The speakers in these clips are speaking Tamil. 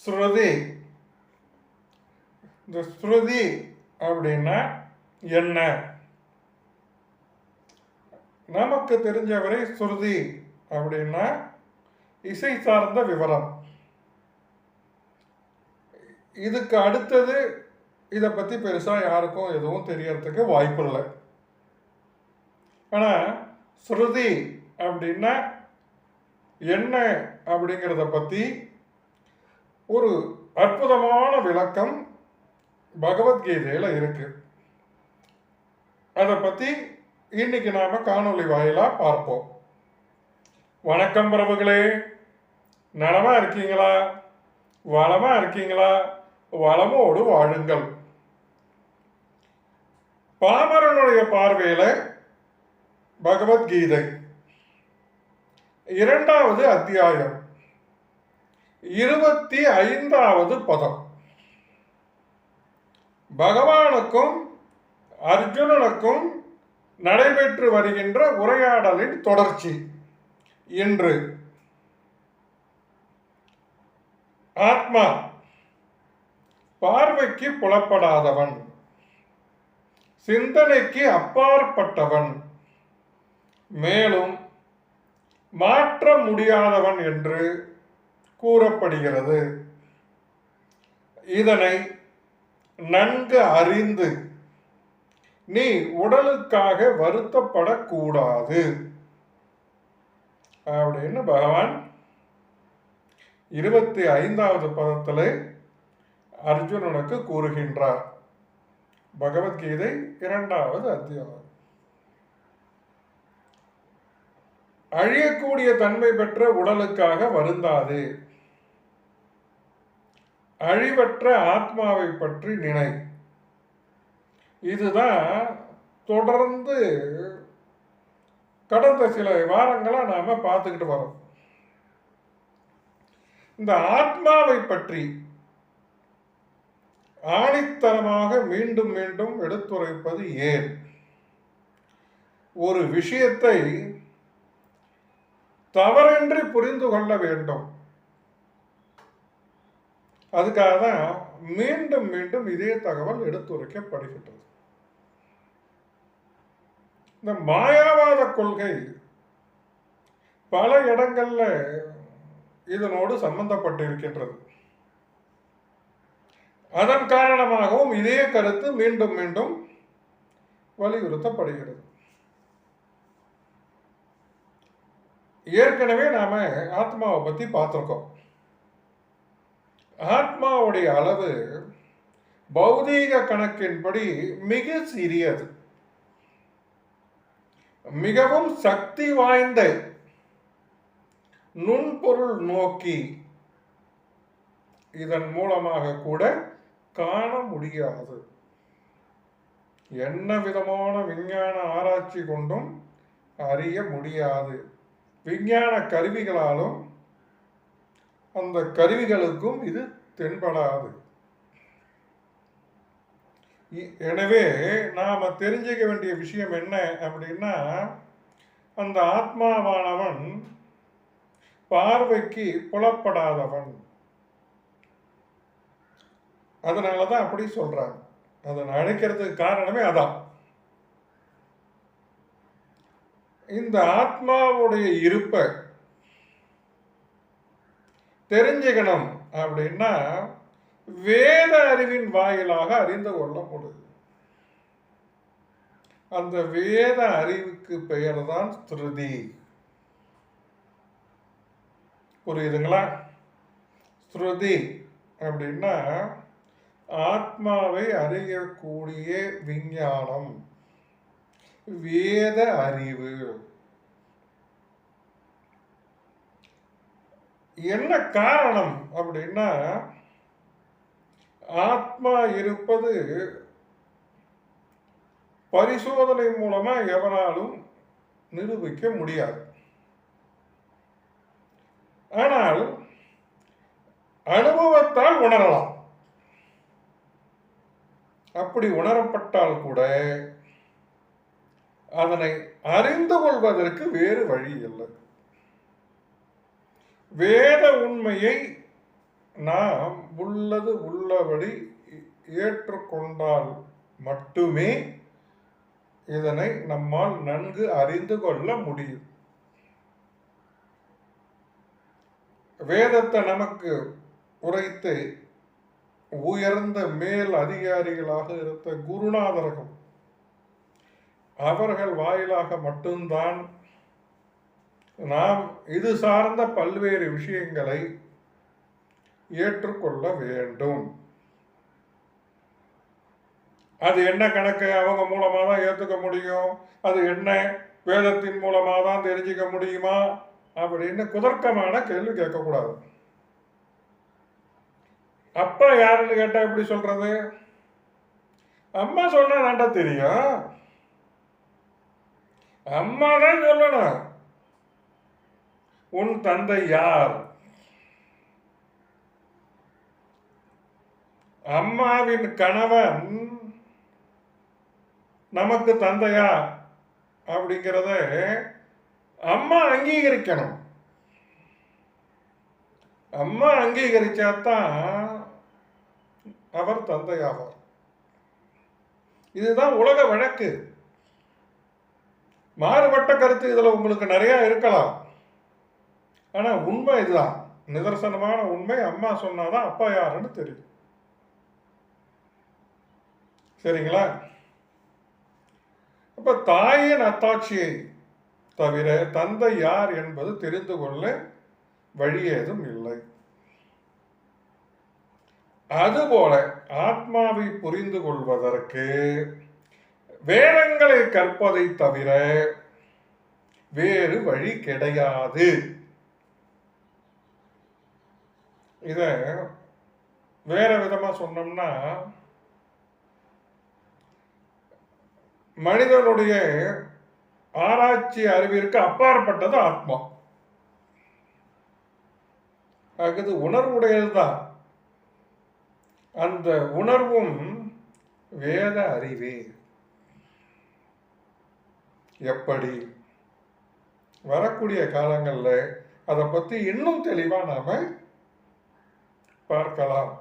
ஸ்ருதி. இந்த ஸ்ருதி அப்படின்னா என்ன? நமக்கு தெரிஞ்சவரை ஸ்ருதி அப்படின்னா இசை சார்ந்த விவரம். இதுக்கு அடுத்தது இதை பற்றி பெருசாக யாருக்கும் எதுவும் தெரியறதுக்கு வாய்ப்பு இல்லை. ஆனால் ஸ்ருதி அப்படின்னா என்ன அப்படிங்கிறத பற்றி ஒரு அற்புதமான விளக்கம் பகவத்கீதையில் இருக்கு. அதை பற்றி இன்னைக்கு நாம் காணொளி வாயிலாக பார்ப்போம். வணக்கம் பிரபுகளே. நலமாக இருக்கீங்களா? வளமாக இருக்கீங்களா? வளமோடு வாழுங்கள். பாமரனுடைய பார்வையில் பகவத்கீதை. இரண்டாவது அத்தியாயம். இருபத்தி ஐந்தாவது பதம். பகவானுக்கும் அர்ஜுனனுக்கும் நடைபெற்று வருகின்ற உரையாடலின் தொடர்ச்சி இன்று. ஆத்மா பார்வைக்கு புலப்படாதவன் சிந்தனைக்கு அப்பாற்பட்டவன் மேலும் மாற்ற முடியாதவன் என்று கூறப்படுகிறது. இதனை நன்கு அறிந்து நீ உடலுக்காக வருத்தப்படக்கூடாது. அப்படின்னு பகவான் இருபத்தி ஐந்தாவது பதத்தில் அர்ஜுனனுக்கு கூறுகின்றார். பகவத்கீதை இரண்டாவது அத்தியாயம். அழியக்கூடிய தன்மை பெற்ற உடலுக்காக வருந்தாதே. அழிவற்ற ஆத்மாவை பற்றி நினை. இதுதான் தொடர்ந்து கடந்த சில வாரங்களாக நாம பார்த்துக்கிட்டு வரோம். இந்த ஆத்மாவை பற்றி ஆணித்தரமாக மீண்டும் மீண்டும் எடுத்துரைப்பது ஏன்? ஒரு விஷயத்தை தவறின்றி புரிந்து கொள்ள வேண்டும். அதுக்காக தான் மீண்டும் மீண்டும் இதே தகவல் எடுத்துரைக்கப்படுகின்றது. இந்த மாயாவாத கொள்கை பல இடங்கள்ல இதனோடு சம்பந்தப்பட்டிருக்கின்றது. அதன் காரணமாகவும் இதே கருத்து மீண்டும் மீண்டும் வலியுறுத்தப்படுகிறது. ஏற்கனவே நாம ஆத்மாவை பத்தி பார்த்துருக்கோம். ஆத்மாவுடைய அளவு பௌதீக கணக்கின்படி மிக சிறியது. மிகவும் சக்தி வாய்ந்த நுண்பொருள் நோக்கி இதன் மூலமாக கூட காண முடியாது. என்ன விதமான விஞ்ஞான ஆராய்ச்சி கொண்டும் அறிய முடியாது. விஞ்ஞான கருவிகளாலும் அந்த கருவிகளுக்கும் இது தென்படாது. இ- எனவே நாம் தெரிஞ்சுக்க வேண்டிய விஷயம் என்ன அப்படின்னா அந்த ஆத்மாவானவன் பார்வைக்கு புலப்படாதவன். அதனால தான் அப்படி சொல்கிறாங்க அதை அழைக்கிறதுக்கு காரணமே அதான். இந்த ஆத்மாவுடைய இருப்பை தெரிஞ்சுக்கணும் அப்படின்னா வேத அறிவின் வாயிலாக அறிந்து கொள்ள முடியும் அந்த வேத அறிவுக்கு பெயர் தான் ஸ்ருதி. புரியுதுங்களா? ஸ்ருதி அப்படின்னா ஆத்மாவை அறியக்கூடிய விஞ்ஞானம். வேத அறிவு. என்ன காரணம் அப்படின்னா ஆத்மா இருப்பது பரிசோதனை மூலமா எவராலும் நிரூபிக்க முடியாது. ஆனால் அனுபவத்தால் உணரலாம். அப்படி உணரப்பட்டால் கூட அதனை அறிந்து கொள்வதற்கு வேறு வழி இல்லை. வேத உண்மையை நாம் உள்ளது உள்ளபடி ஏற்றுக்கொண்டால் மட்டுமே இதனை நம்மால் நன்கு அறிந்து கொள்ள முடியும். வேதத்தை நமக்கு உரைத்து உயர்ந்த மேல் அதிகாரிகளாக இருந்த குருநாதர்கள் அவர்கள் வாயிலாக மட்டும்தான் நாம் இது சார்ந்த பல்வேறு விஷயங்களை ஏற்றுக்கொள்ள வேண்டும். அது என்ன கணக்கு அவங்க மூலமாக தான் ஏற்றுக்க முடியும்? அது என்ன வேதத்தின் மூலமாக தான் தெரிஞ்சுக்க முடியுமா? அப்படின்னு குதர்க்கமான கேள்வி கேட்கக்கூடாது. அப்பா யாருன்னு கேட்டால் எப்படி சொல்கிறது அம்மா சொன்னால் தாண்டா தெரியும். அம்மா தான் சொல்லணும். உன் தந்தை யார்? அம்மாவின் கணவன் நமக்கு தந்தையா? அப்படிங்கிறத அம்மா அங்கீகரிக்கணும். அம்மா அங்கீகரிச்சாதான் அவர் தந்தையாவார். இதுதான் உலக வழக்கு. மாறுபட்ட கருத்து இதில் உங்களுக்கு நிறையா இருக்கலாம். ஆனால் உண்மை இதுதான். நிதர்சனமான உண்மை அம்மா சொன்னாதான் அப்பா யாருன்னு தெரியும். சரிங்களா? அப்ப தாயின் அத்தாட்சியை தவிர தந்தை யார் என்பது தெரிந்து கொள்ள வழி ஏதும் இல்லை. அதுபோல ஆத்மாவை புரிந்து கொள்வதற்கு வேதங்களை கற்பதை தவிர வேறு வழி கிடையாது. இதை வேற விதமாக சொன்னோம்னா மனிதனுடைய ஆராய்ச்சி அறிவிற்கு அப்பாற்பட்டது ஆத்மா. அது உணர்வுடையது தான் அந்த உணர்வும் வேத அறிவே. எப்படி? வரக்கூடிய காலங்களில் அதை பற்றி இன்னும் தெளிவாக நாம பார்க்கலாம்.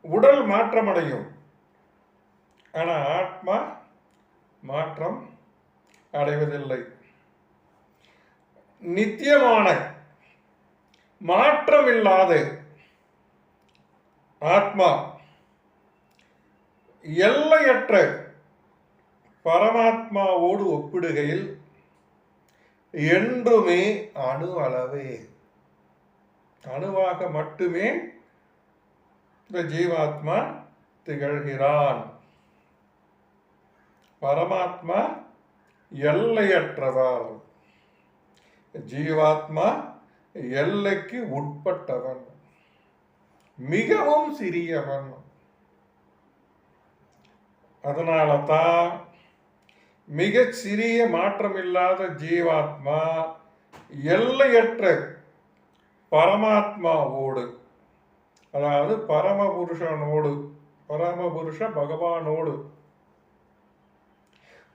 உடல் மாற்றமடையும். ஆனால் ஆத்மா மாற்றம் அடைவதில்லை. நித்தியமான மாற்றமில்லாத ஆத்மா எல்லையற்ற பரமாத்மாவோடு ஒப்பிடுகையில் என்றுமே அணு அளவே அணுவாக மட்டுமே இந்த ஜீவாத்மா திகழ்கிறான். பரமாத்மா எல்லையற்றவர். ஜீவாத்மா எல்லைக்கு உட்பட்டவன். மிகவும் சிறியவன். அதனால தான் மிகச் சிறிய மாற்றமில்லாத ஜீவாத்மா எல்லையற்ற பரமாத்மாவோடு அதாவது பரமபுருஷனோடு பரமபுருஷ பகவானோடு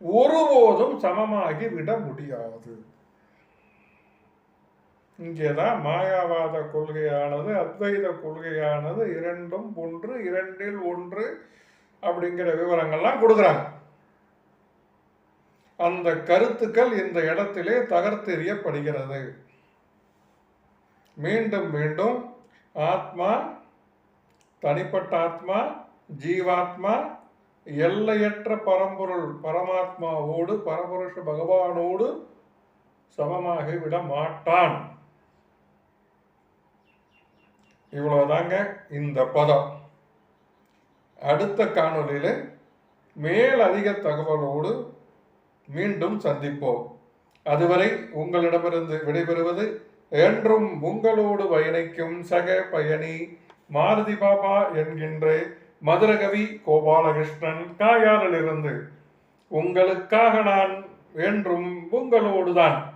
ஒருபோதும் சமமாகி விட முடியாது. இங்கேதான் மாயாவாத கொள்கையானது அத்வைத கொள்கையானது இரண்டும் ஒன்று இரண்டில் ஒன்று அப்படிங்கிற விவரங்கள்லாம் கொடுக்குறாங்க. அந்த கருத்துக்கள் இந்த இடத்திலே தகர்த்தெறியப்படுகிறது. மீண்டும் மீண்டும் ஆத்மா தனிப்பட்ட ஆத்மா ஜீவாத்மா எல்லையற்ற பரம்பொருள் பரமாத்மாவோடு பரபுருஷ பகவானோடு சமமாகி விட மாட்டான். இவ்வளவுதாங்க இந்த பதம். அடுத்த காணொலியில் மேல் அதிக தகவலோடு மீண்டும் சந்திப்போம். அதுவரை உங்களிடமிருந்து விடைபெறுவது என்றும் உங்களோடு பயணிக்கும் சக பயணி மாருதி பாபா என்கின்ற மதுரகவி கோபாலகிருஷ்ணன் காயாரிலிருந்து உங்களுக்காக நான் என்றும் உங்களோடுதான்.